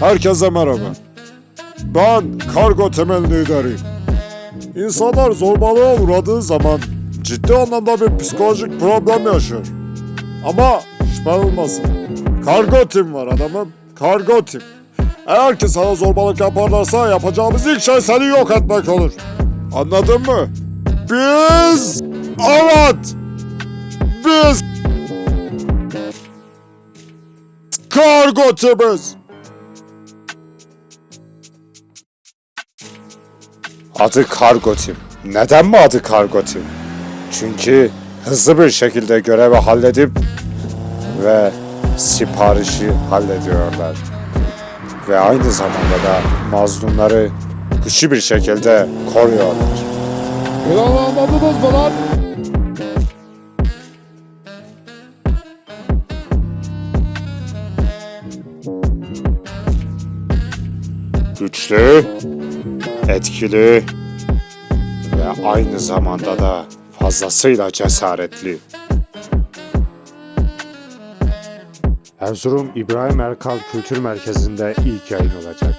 Herkese merhaba. Ben kargo temel lideriyim. İnsanlar zorbalığa uğradığı zaman ciddi anlamda bir psikolojik problem yaşıyor. Ama şüphe olmasın. Kargo tim var adamım. Kargo tim. Eğer ki sana zorbalık yaparlarsa yapacağımız ilk şey seni yok etmek olur. Anladın mı? Biz... Evet! Biz... Kargo timiz. Adı Kargo Tim. Neden mi adı Kargo Tim? Çünkü hızlı bir şekilde görevi halledip ve siparişi hallediyorlar. Ve aynı zamanda da mazlumları güçlü bir şekilde koruyorlar. Ulan anladınız? Güçlü, etkili ve aynı zamanda da fazlasıyla cesaretli. Erzurum İbrahim Erkal Kültür Merkezi'nde ilk yayın olacak.